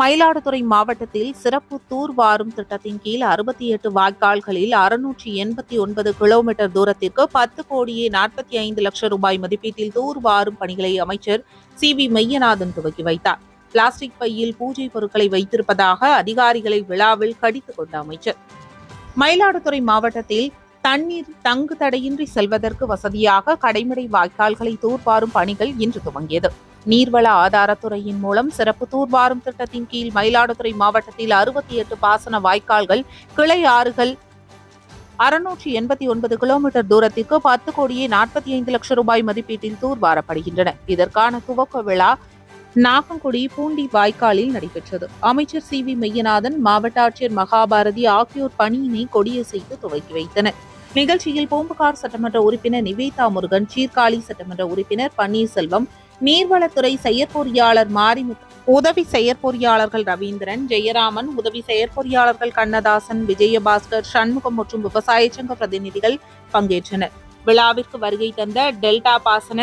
மயிலாடுதுறை மாவட்டத்தில் சிறப்பு தூர்வாரும் திட்டத்தின் கீழ் அறுபத்தி எட்டு வாய்க்கால்களில் அறுநூற்றி எண்பத்தி ஒன்பது கிலோமீட்டர் தூரத்திற்கு பத்து கோடியே நாற்பத்தி ஐந்து லட்சம் ரூபாய் மதிப்பீட்டில் தூர்வாரும் பணிகளை அமைச்சர் சி வி மெய்யநாதன் துவக்கி வைத்தார். பிளாஸ்டிக் பையில் பூஜை பொருட்களை வைத்திருப்பதாக அதிகாரிகளை விழாவில் கடித்துக் கொண்ட அமைச்சர். மயிலாடுதுறை மாவட்டத்தில் தண்ணீர் தங்கு தடையின்றி செல்வதற்கு வசதியாக கடைமடை வாய்க்கால்களை தூர்வாரும் பணிகள் இன்று துவங்கியது. நீர்வள ஆதாரத்துறையின் மூலம் சிறப்பு தூர்வாரும் திட்டத்தின் கீழ் மயிலாடுதுறை மாவட்டத்தில் அறுபத்தி எட்டு பாசன வாய்க்கால்கள் கிளை ஆறுகள் அறுநூற்றி எண்பத்தி ஒன்பது கிலோமீட்டர் தூரத்திற்கு பத்து கோடியே நாற்பத்தி ஐந்து லட்சம் ரூபாய் மதிப்பீட்டில் தூர்வாரப்படுகின்றன. இதற்கான துவக்க விழா நாகங்குடி பூண்டி வாய்க்காலில் நடைபெற்றது. அமைச்சர் சி வி மெய்யநாதன் மாவட்ட ஆட்சியர் மகாபாரதி ஆகியோர் பணியினை கொடியசைத்து துவக்கி வைத்தனர். நிகழ்ச்சியில் பூம்புகார் சட்டமன்ற உறுப்பினர் நிவேதா முருகன் சீர்காழி சட்டமன்ற உறுப்பினர் பன்னீர்செல்வம் நீர்வளத்துறை செயற்பொறியாளர் மாரிமுத்து உதவி செயற்பொறியாளர்கள் ரவீந்திரன் ஜெயராமன் உதவி செயற்பொறியாளர்கள் கண்ணதாசன் விஜயபாஸ்கர் சண்முகம் மற்றும் விவசாய சங்க பிரதிநிதிகள் பங்கேற்றனர். விழாவிற்கு வருகை தந்த டெல்டா பாசன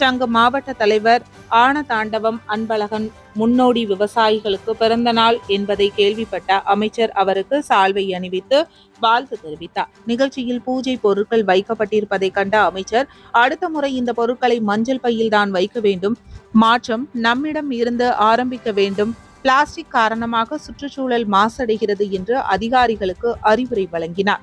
சங்க மாவட்ட தலைவர் ஆனதாண்டவம் அன்பழகன் முன்னோடி விவசாயிகளுக்கு பிறந்த நாள் என்பதை கேள்விப்பட்ட அமைச்சர் அவருக்கு சால்வை அணிவித்து வாழ்த்து தெரிவித்தார். நிகழ்ச்சியில் பூஜை பொருட்கள் வைக்கப்பட்டிருப்பதை கண்ட அமைச்சர் அடுத்த முறை இந்த பொருட்களை மஞ்சள் பையில் தான் வைக்க வேண்டும். மாற்றம் நம்மிடம் இருந்து ஆரம்பிக்க வேண்டும். பிளாஸ்டிக் காரணமாக சுற்றுச்சூழல் மாசடைகிறது என்று அதிகாரிகளுக்கு அறிவுரை வழங்கினார்.